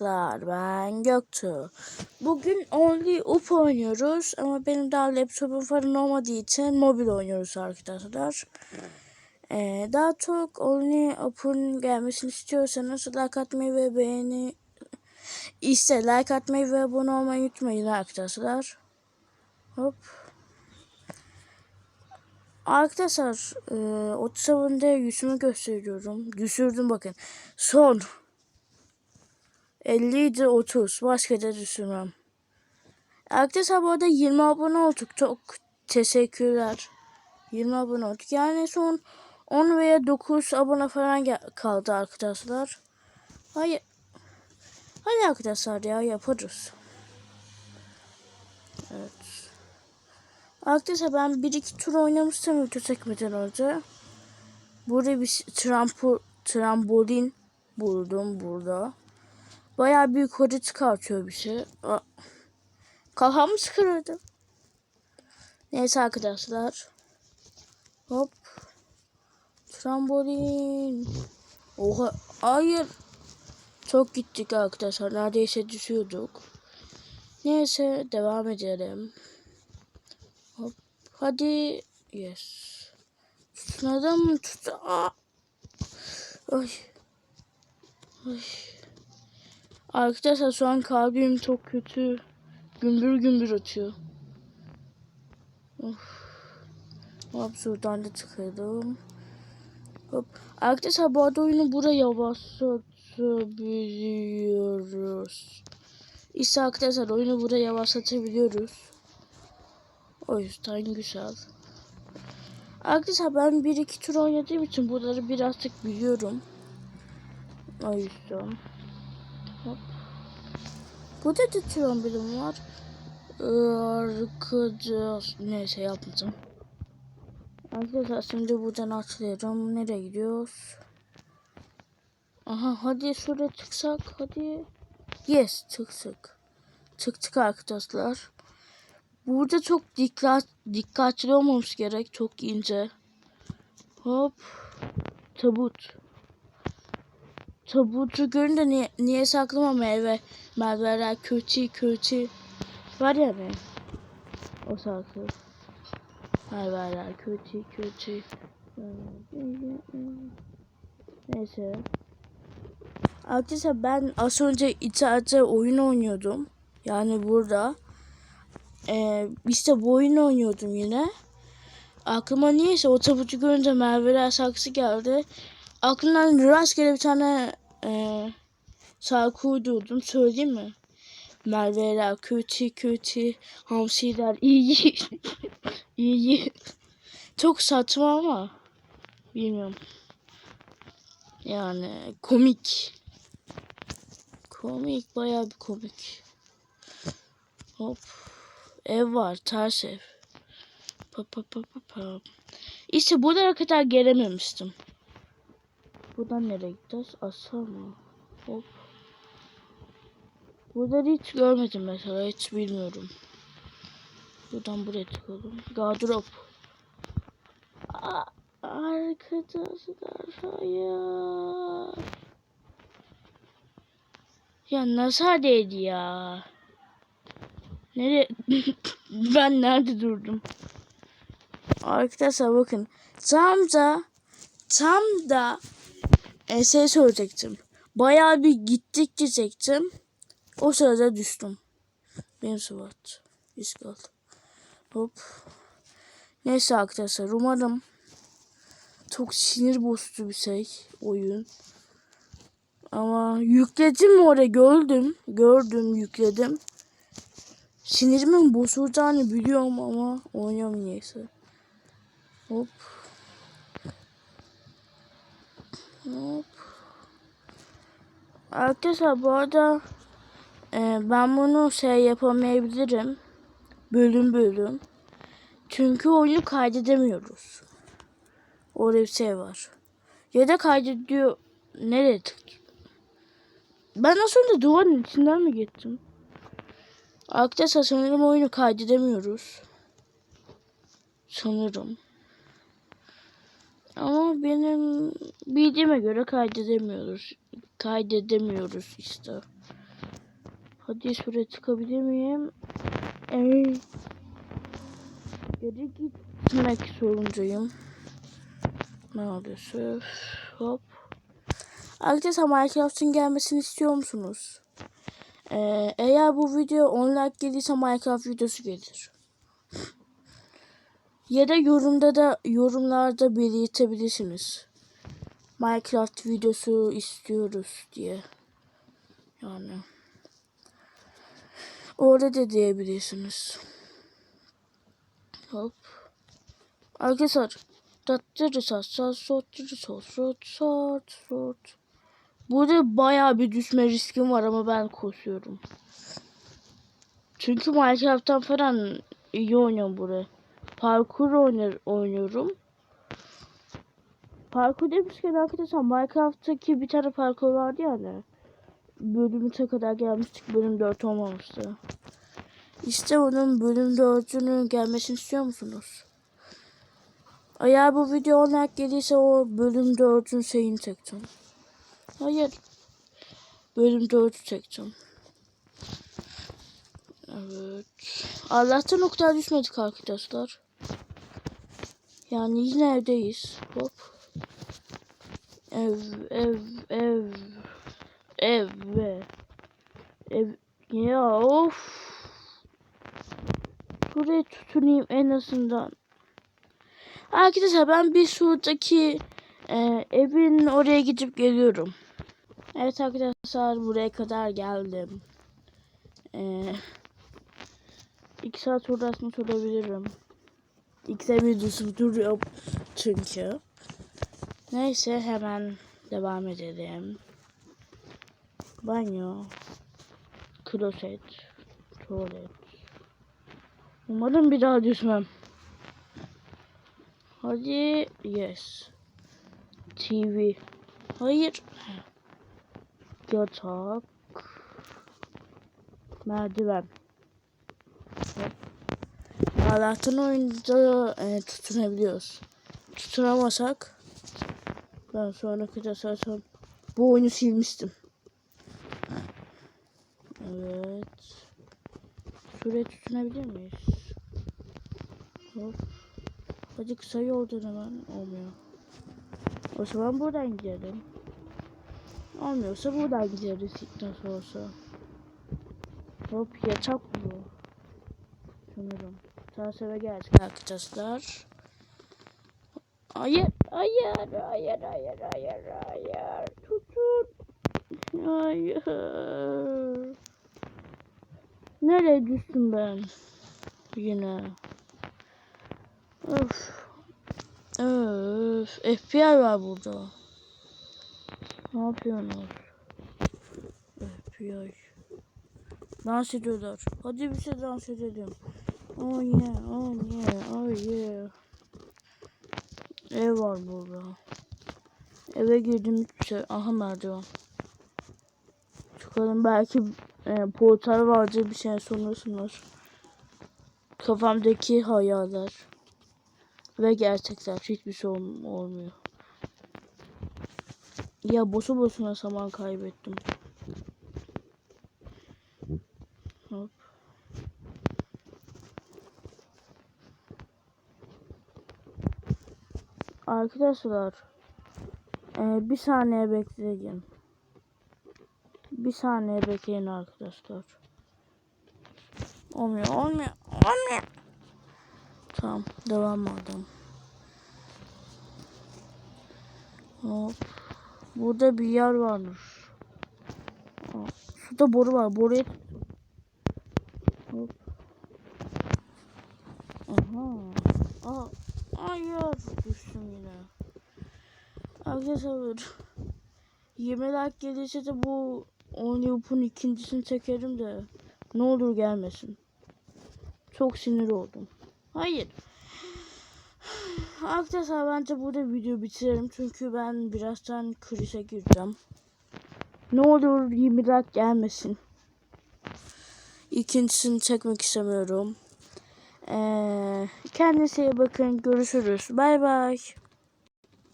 Merhabalar, Ben Göktuğ. Bugün Only Up oynuyoruz ama benim daha laptopum falan olmadığı için mobil oynuyoruz arkadaşlar. Ee, daha çok Only Up'un gelmesini istiyorsanız like atmayı ve beğeni iste like atmayı ve abone olmayı unutmayın arkadaşlar. Hop. Arkadaşlar e, 30 abonede yüzümü gösteriyorum. Düşürdüm bakın. Son 50 idi 30. Başka da düşünmem. Bu arada 20 abone olduk. Çok teşekkürler. 20 abone olduk. Yani son 10 veya 9 abone falan kaldı arkadaşlar. Hayır. Hadi arkadaşlar ya yaparız. Evet. Arkadaşlar ben 1-2 tur oynamıştım video çekmeden önce. Burada bir trampo, trambolin buldum burada. Bayağı büyük hoca çıkartıyor bir şey. Kafamı kırıldı. Neyse arkadaşlar. Hop. Trambolin. Oha. Hayır. Çok gittik arkadaşlar. Neredeyse düşüyorduk. Neyse devam edelim. Hop. Hadi. Yes. Tutunadım. Tut. Aa. Ay. Ay. Arkadaşlar şu an kalbim çok kötü. Gümbür gümbür atıyor. Of. Hop şuradan da çıkalım. Hop. Arkadaşlar bu arada oyunu buraya yavaşlatabiliyoruz. İşte arkadaşlar oyunu buraya yavaşlatabiliyoruz. O yüzden güzel. Arkadaşlar ben bir iki tur oynadığım için buraları birazcık biliyorum. O yüzden. Burada da tron birim var. Arkadaş. Neyse yapmayacağım. Arkadaşlar şimdi buradan atlıyorum. Nereye gidiyoruz? Aha hadi şuraya çıksak hadi. Yes çıktık. Çıktık arkadaşlar. Burada çok dikkat dikkatli olmamız gerek. Çok ince. Hop. Tabut. Tabutu görünce niye, niye saklama meyve, meyveler, kötü kötü var ya ne? O saklı. Meyveler kötü kötü. Neyse. Arkadaşlar ben az önce içeride oyun oynuyordum. Yani burada. Ee, işte bu oyunu oynuyordum yine. Aklıma niyeyse o tabutu görünce meyveler saksı geldi. Aklımdan rastgele bir tane e, şarkı uydurdum. Söyleyeyim mi? Merveler kötü kötü, hamsiler iyi iyi. Çok saçma ama bilmiyorum. Yani komik. Komik bayağı bir komik. Hop. Ev var ters ev. Pa pa pa pa pa. İşte buralara kadar gelememiştim. Buradan nereye gideceğiz? Asal mı? Hop. Burada hiç görmedim mesela. Hiç bilmiyorum. Buradan buraya çıkalım. Gardırop. Arkadaşlar hayır. Ya nasıl değdi ya? Nereye? ben nerede durdum? Arkadaşlar bakın. Tam da tam da e, şey soracaktım. Bayağı bir gittik diyecektim. O sırada düştüm. Benim sıvat. İskal. Hop. Neyse arkadaşlar umarım çok sinir bozucu bir şey oyun. Ama yükledim mi oraya gördüm. Gördüm yükledim. Sinirimin bozulacağını biliyorum ama oynayamam neyse. Hop. Hop. Arkadaşlar bu arada e, ben bunu şey yapamayabilirim. Bölüm bölüm. Çünkü oyunu kaydedemiyoruz. Orada bir şey var. Ya da kaydediyor. Nereye tık? Ben nasıl önce duvarın içinden mi gittim? Arkadaşlar sanırım oyunu kaydedemiyoruz. Sanırım. Ama benim bildiğime göre kaydedemiyoruz. Kaydedemiyoruz işte. Hadi şuraya çıkabilir miyim? Ey. Geri gitmek zorundayım. Maalesef. Hop. Arkadaşlar Minecraft'ın gelmesini istiyor musunuz? Ee, eğer bu video 10 like gelirse Minecraft videosu gelir. Ya da yorumda da yorumlarda belirtebilirsiniz. Minecraft videosu istiyoruz diye. Yani. Orada da diyebilirsiniz. Hop. Arkadaşlar. Tatlıcı sat sat sotçu sot sot sot sot. Burada bayağı bir düşme riskim var ama ben koşuyorum. Çünkü Minecraft'tan falan iyi oynuyorum buraya. Parkur oynar, oynuyorum. Parkur demişken arkadaşlar Minecraft'taki bir tane parkur vardı ya hani. Bölümü kadar gelmiştik. Bölüm 4 olmamıştı. İşte onun bölüm 4'ünün gelmesini istiyor musunuz? Eğer bu video 10 like gelirse o bölüm 4'ün şeyini çekeceğim. Hayır. Bölüm 4'ü çekeceğim. Evet. Allah'tan o kadar düşmedik arkadaşlar. Yani yine evdeyiz. Hop. Ev, ev, ev. Ev ev. Ya of. Buraya tutunayım en azından. Arkadaşlar ben bir şuradaki e, evin oraya gidip geliyorum. Evet arkadaşlar buraya kadar geldim. E, iki saat uğraşmış olabilirim. İkide bir duruyor çünkü. Neyse hemen devam edelim. Banyo. Kloset. Tuvalet. Umarım bir daha düşmem. Hadi yes. TV. Hayır. Yatak. Merdiven. Allah'tan oyunda e, tutunabiliyoruz. Tutunamasak ben sonraki de zaten bu oyunu silmiştim. Evet. Şuraya tutunabilir miyiz? Hop. Hadi kısa yoldan hemen olmuyor. O zaman buradan gidelim. Olmuyorsa buradan gideriz nasıl olsa. Hop yatak bu. Sanırım. Tasarı geldik arkadaşlar. Hayır, hayır, hayır, hayır, hayır, hayır. Tutun. Hayır. Nereye düştüm ben? Yine. Öf. Öf. FBI var burada. Ne yapıyorsunuz? FBI. Dans ediyorlar. Hadi bir şey dans edelim. Oh yeah, oh yeah, oh yeah. Ev var burada. Eve girdim hiçbir şey. Aha merdiven. Çıkalım belki e, portal vardır bir şey sanırsınız. Kafamdaki hayaller. Ve gerçekler hiçbir şey ol- olmuyor. Ya boşu boşuna zaman kaybettim. Arkadaşlar e, bir saniye bekleyin. Bir saniye bekleyin arkadaşlar. Olmuyor, olmuyor, olmuyor. Tamam, devam edelim. Hop. Burada bir yer varmış. Aa, Şurada boru var. Boruya tuttum. Hop. Aha. Aa, hayır. Düştüm yine. Arkadaşlar 20 like gelirse de bu Onlyup'un ikincisini çekerim de ne olur gelmesin. Çok sinir oldum. Hayır. Arkadaşlar bence burada video bitirelim çünkü ben birazdan krize gireceğim. Ne olur 20 like gelmesin. İkincisini çekmek istemiyorum. Ee, kendinize iyi bakın. Görüşürüz. Bay bay.